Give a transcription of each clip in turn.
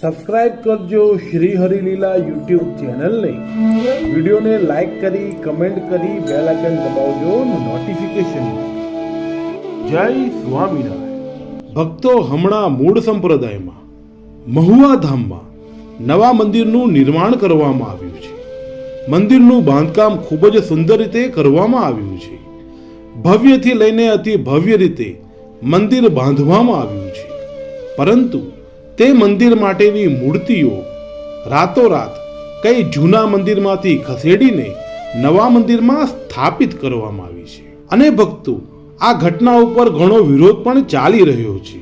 Subscribe કરજો Shri Harileela YouTube ચેનલને. વિડીયોને લાઈક કરી, કમેન્ટ કરી, બેલ આઇકન દબાવજો નોટિફિકેશન જય સ્વામિનારાયણ. ભક્તો હમણાં મૂળ સંપ્રદાયમાં, મહુવા ધામમાં નવા મંદિરનું નિર્માણ કરવામાં આવ્યું છે. મંદિરનું બાંધકામ ખૂબ જ સુંદર રીતે કરવામાં આવ્યું છે. ભવ્યથી લઈને અતિ ભવ્ય રીતે મંદિર બાંધવામાં આવ્યું છે. પરંતુ તે મંદિર માટેની મૂર્તિઓ રાતોરાત કઈ જૂના મંદિરમાંથી ખસેડીને નવા મંદિરમાં સ્થાપિત કરવામાં આવી છે. અને ભક્તો, આ ઘટના ઉપર ઘણો વિરોધ પણ ચાલી રહ્યો છે.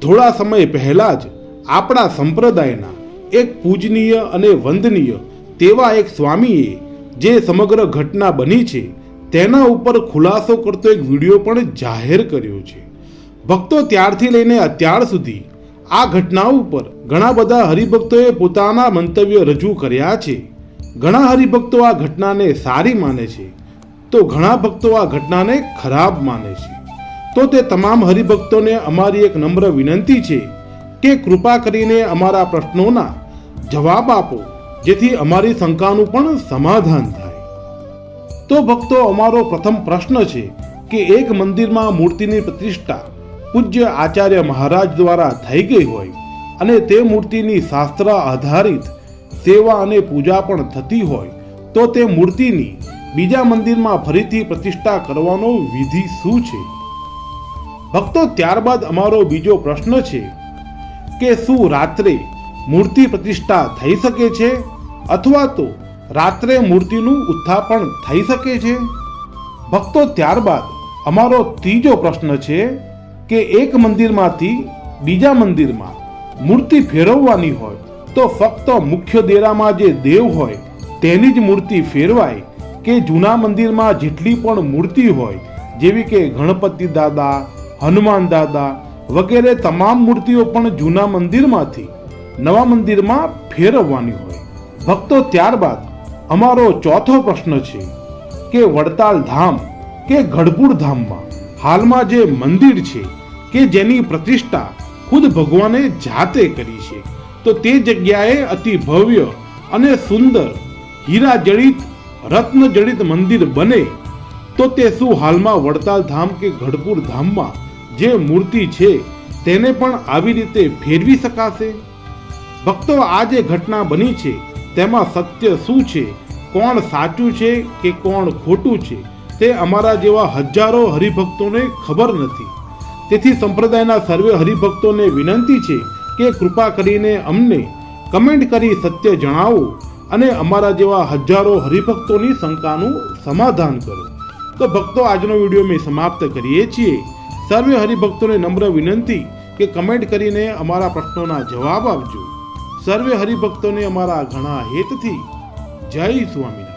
થોડા સમય પહેલા જ આપણા સંપ્રદાયના એક પૂજનીય અને વંદનીય તેવા એક સ્વામીએ જે સમગ્ર ઘટના બની છે, તેના ઉપર ખુલાસો કરતો એક વીડિયો પણ જાહેર કર્યો છે. ભક્તો ત્યારથી લઈને અત્યાર સુધી આ ઘટના ઉપર ઘણા બધા હરિભક્તોએ પોતાના મંતવ્ય રજૂ કર્યા છે. ઘણા હરિભક્તો આ ઘટનાને સારી માને છે, તો ઘણા ભક્તો આ ઘટનાને ખરાબ માને છે. તો તે તમામ હરિભક્તોને અમારી એક નમ્ર વિનંતી છે કે કૃપા કરીને અમારા પ્રશ્નોના જવાબ આપો, જેથી અમારી શંકાનું પણ સમાધાન થાય. તો ભક્તો, અમારો પ્રથમ પ્રશ્ન છે કે એક મંદિરમાં મૂર્તિની પ્રતિષ્ઠા પૂજ્ય આચાર્ય મહારાજ દ્વારા થઈ ગઈ હોય અને તે મૂર્તિની શાસ્ત્ર આધારિત સેવા અને પૂજા પણ થતી હોય, તો તે મૂર્તિની બીજા મંદિરમાં ફરીથી પ્રતિષ્ઠા કરવાનો વિધિ શું છે? ભક્તો, ત્યારબાદ અમારો બીજો પ્રશ્ન છે કે શું રાત્રે મૂર્તિ પ્રતિષ્ઠા થઈ શકે છે અથવા તો રાત્રે મૂર્તિનું ઉત્થાપન થઈ શકે છે? ભક્તો, ત્યારબાદ અમારો ત્રીજો પ્રશ્ન છે કે એક મંદિરમાંથી બીજા મંદિરમાં મૂર્તિ ફેરવવાની હોય તો ફક્ત મુખ્ય દેરામાં જે દેવ હોય તેની જ મૂર્તિ ફેરવાય કે જૂના મંદિરમાં જેટલી પણ મૂર્તિ હોય, જેવી કે ગણપતિ દાદા, હનુમાન દાદા વગેરે તમામ મૂર્તિઓ પણ જૂના મંદિરમાંથી નવા મંદિરમાં ફેરવવાની હોય. ભક્તો ત્યારબાદ અમારો ચોથો પ્રશ્ન છે કે વડતાલ ધામ કે ગઢપુર ધામમાં હાલમાં જે મંદિર છે કે જેની પ્રતિષ્ઠા ખુદ ભગવાને જાતે કરી છે. તો તે જગ્યાએ અતિ ભવ્ય અને સુંદર હીરા જડિત રત્ન જડિત મંદિર બને. તો તે શું હાલમાં વડતાલ ધામ કે ગઢપુર ધામમાં જે મૂર્તિ છે, તેને પણ આવી રીતે ફેરવી શકાશે? ભક્તો, આ જે ઘટના બની છે, તેમાં સત્ય શું છે? કોણ સાચું છે કે કોણ ખોટું છે? તે અમારા જેવા હજારો હરિભક્તોને ખબર નથી. તેથી સંપ્રદાયના સર્વે હરિભક્તોને વિનંતી છે કે કૃપા કરીને અમને કમેન્ટ કરી સત્ય જણાવો અને અમારા જેવા હજારો હરિભક્તોની શંકાનું સમાધાન કરો. તો ભક્તો, આજનો વીડિયો મેં સમાપ્ત કરીએ છીએ. સર્વે હરિભક્તોને નમ્ર વિનંતી કે કમેન્ટ કરીને અમારા પ્રશ્નોના જવાબ આપજો. સર્વે હરિભક્તોને અમારા ઘણા હેતથી. જય સ્વામી